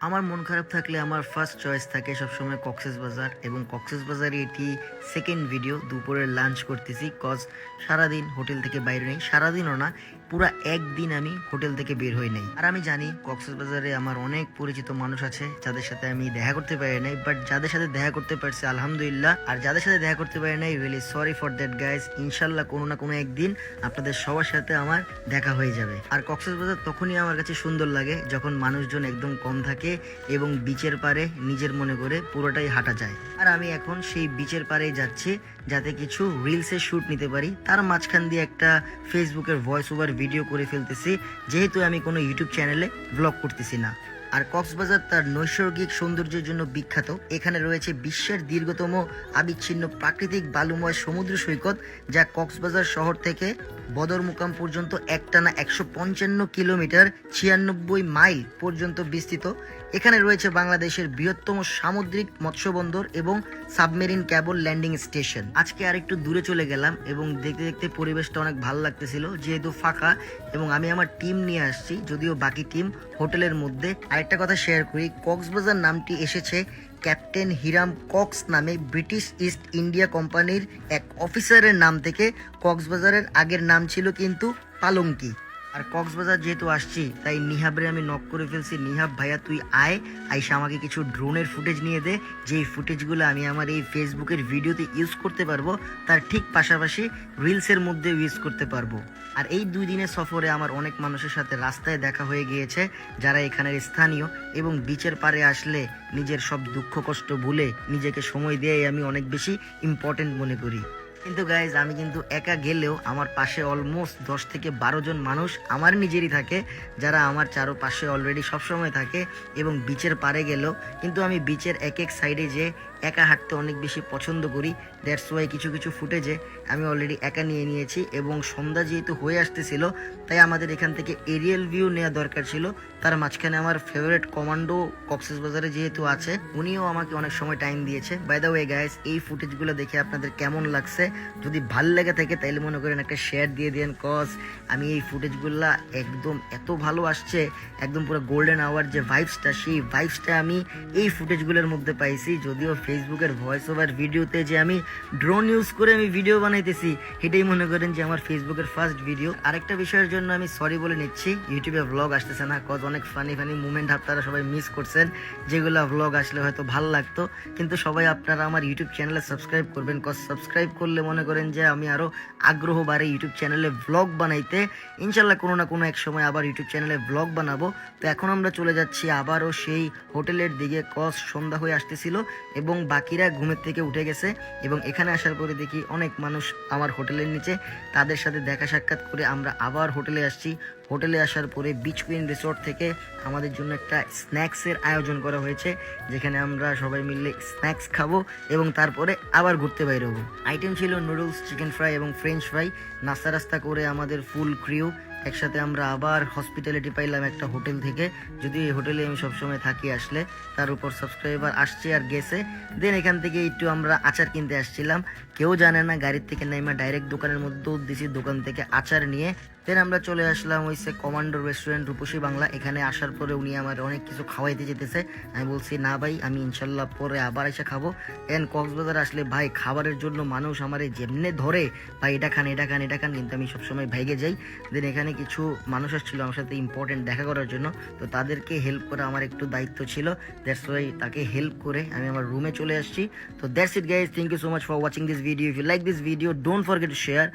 আমার মন খারাপ থাকলে আমার ফার্স্ট চয়েস থাকে সবসময় কক্সেস বাজার এবং কক্সেস বাজারে এটি সেকেন্ড ভিডিও দুপুরের লাঞ্চ করতেছি কজ সারাদিন হোটেল থেকে বাইরে নেই, সারাদিনও না পুরা একদিন আমি হোটেল থেকে বের হই নাই। আর আমি জানি কক্সবাজারে আমার অনেক পরিচিত মানুষ আছে, যাদের সাথে আমি দেখা করতে পারি নাই বাট যাদের সাথে দেখা করতে পারছি, আলহামদুলিল্লাহ। আর যাদের সাথে দেখা করতে পারি নাই really sorry for that guys ইনশাল্লাহ কোনো না কোনো একদিন আপনাদের সবার সাথে আমার দেখা হয়ে যাবে। আর কক্সেস বাজার তখনই আমার কাছে সুন্দর লাগে, যখন মানুষজন একদম কম থাকে এবং বিচের পারে নিজের মনে করে পুরোটাই হাঁটা যায়। আর আমি এখন সেই বিচের পাড়েই যাচ্ছি, যাতে কিছু রিলসের শ্যুট নিতে পারি। তার মাঝখান দিয়ে একটা ফেসবুকের ভয়েস ওভার ভিডিও করে ফেলতেছি যেহেতু আমি কোনো ইউটিউব চ্যানেলে ব্লগ করতেছি না। আর কক্সবাজার তার নৈসর্গিক সৌন্দর্যের জন্য বিখ্যাত। এখানে রয়েছে বিশ্বের দীর্ঘতম আবিচ্ছিন্ন প্রাকৃতিক বালুময় সমুদ্র সৈকত, যা কক্সবাজার শহর থেকে বদর বদরমুকাম পর্যন্ত একটানা একশো পঞ্চান্ন কিলোমিটার ছিয়ানব্বই মাইল পর্যন্ত বিস্তৃত। এখানে রয়েছে বাংলাদেশের বৃহত্তম সামুদ্রিক মৎস্যবন্দর এবং সাবমেরিন ক্যাবল ল্যান্ডিং স্টেশন। আজকে আর একটু দূরে চলে গেলাম এবং দেখতে দেখতে পরিবেশটা অনেক ভালো লাগতেছিল, যেহেতু ফাঁকা এবং আমি আমার টিম নিয়ে আসছি, যদিও বাকি টিম হোটেলের মধ্যে। আরেকটা কথা শেয়ার করি। কক্সবাজার নামটি এসেছে ক্যাপ্টেন হিরাম কক্স নামে ব্রিটিশ ইস্ট ইন্ডিয়া কোম্পানির এক অফিসারের নাম থেকে। কক্সবাজারের আগের নাম ছিল কিন্তু পালঙ্কি আর কক্সবাজার যেহেতু আসছি, তাই নিহাবরে আমি নক করে ফেলছি। নিহাব, ভাইয়া, তুই আয়। আইসা আমাকে কিছু ড্রোনের ফুটেজ নিয়ে দে। যেই ফুটেজগুলো আমি আমার এই ফেসবুকের ভিডিওতে ইউজ করতে পারব, তার ঠিক পাশাপাশি রিলসের মধ্যে ইউজ করতে পারব। আর এই দুই দিনের সফরে আমার অনেক মানুষের সাথে রাস্তায় দেখা হয়ে গিয়েছে, যারা এখানের স্থানীয় এবং বিচের পারে আসলে নিজের সব দুঃখ কষ্ট ভুলে নিজেকে সময় দিয়ে আমি অনেক বেশি ইম্পর্টেন্ট মনে করি। কিন্তু গাইজ আমি কিন্তু একা গেলেও আমার পাশে অলমোস্ট দশ থেকে বারো জন মানুষ আমার নিজেরই থাকে, যারা আমার চারোপাশে অলরেডি সবসময় থাকে এবং বিচের পারে গেলেও। কিন্তু আমি বিচের এক এক সাইডে যে একা হাঁটতে অনেক বেশি পছন্দ করি। দ্যাটস ওয়াই কিছু কিছু ফুটেজে আমি অলরেডি একা নিয়ে নিয়েছি এবং সন্ধ্যা যেহেতু হয়ে আসতেছিল, তাই আমাদের এখান থেকে এরিয়াল ভিউ নেওয়া দরকার ছিল। তার মাঝখানে আমার ফেভারিট কমান্ডো কক্সেস বাজারে যেহেতু আছে, উনিও আমাকে অনেক সময় টাইম দিয়েছে। বাই দ্য ওয়ে গাইস এই ফুটেজগুলো দেখে আপনাদের কেমন লাগছে? যদি ভালো লেগে থাকে, তাইলে মনে করেন একটা শেয়ার দিয়ে দেন কজ আমি এই ফুটেজগুলা একদম এত ভালো আসছে, একদম পুরো গোল্ডেন আওয়ার যে ভাইবসটা সেই ভাইবসটা আমি এই ফুটেজগুলোর মধ্যে পাইছি। যদিও ফেসবুকের ভয়েস ওভার ভিডিওতে যে আমি ড্রোন ইউজ করে আমি ভিডিও বানাইতেছি এটাই মনে করেন যে আমার ফেসবুকের ফার্স্ট ভিডিও আরেকটা বিষয়ের জন্য আমি সরি বলে নিচ্ছি ইউটিউবে ব্লগ আসতেছে না কজ অনেক ফানি ফানি মুভমেন্ট আপনারা সবাই মিস করছেন, যেগুলো ব্লগ আসলে হয়তো ভালো লাগতো। কিন্তু সবাই আপনারা আমার ইউটিউব চ্যানেলে সাবস্ক্রাইব করবেন কজ সাবস্ক্রাইব করলে মনে করেন যে আমি আরও আগ্রহ বাড়ে ইউটিউব চ্যানেলে ব্লগ বানাইতে। ইনশাল্লাহ কোনো না কোনো এক সময় আবার ইউটিউব চ্যানেলে ব্লগ বানাবো। তো এখন আমরা চলে যাচ্ছি আবারও সেই হোটেলের দিকে কস সন্ধ্যা হয়ে আসতেছিল এবং বাকিরা ঘুমের থেকে উঠে গেছে এবং এখানে আসার পরে দেখি অনেক মানুষ আমার হোটেলের নিচে। তাদের সাথে দেখা সাক্ষাৎ করে আমরা আবার হোটেলে আসছি। হোটেলে আসার পরে বিচ কুইন রিসোর্ট থেকে আমাদের জন্য একটা স্ন্যাক্সের আয়োজন করা হয়েছে, যেখানে আমরা সবাই মিলে স্ন্যাক্স খাব এবং তারপরে আবার ঘুরতে বাইরে হব আইটেম ছিল নুডলস চিকেন ফ্রাই এবং ফ্রেঞ্চ ফ্রাই নাস্তা রাস্তা করে আমাদের ফুল ক্রিউ একসাথে আমরা আবার হসপিটালিটি পাইলাম একটা হোটেল থেকে। যদি এই হোটেলে আমি সবসময় থাকি আসলে, তার উপর সাবস্ক্রাইবার আসছে আর গেছে। দেন এখান থেকে একটু আমরা আচার কিনতে আসছিলাম। কেউ জানে না, গাড়ির থেকে নেমে ডাইরেক্ট দোকানের মধ্যেও দিছি, দোকান থেকে আচার নিয়ে দেন আমরা চলে আসলাম হইছে কমান্ডো রেস্টুরেন্ট রূপসী বাংলা। এখানে আসার পরে উনি আমার অনেক কিছু খাওয়াইতে যেতেছে। আমি বলছি, না ভাই, আমি ইনশাল্লাহ পরে আবার এসে খাব। এন কক্সবাজার আসলে, ভাই, খাবারের জন্য মানুষ আমার যেমনে ধরে, ভাই, এটা খান এটা খান এটা খান, কিন্তু আমি সবসময় ভেগে যাই। দেন এখানে কিছু মানুষ আসছিল আমার সাথে ইম্পর্টেন্ট দেখা করার জন্য। তো তাদেরকে হেল্প করা আমার একটু দায়িত্ব ছিল। দ্যাটস ওয়াই তাকে হেল্প করে আমি আমার রুমে চলে আসছি। তো that's it guys thank you so much for watching this video if you like this video don't forget to share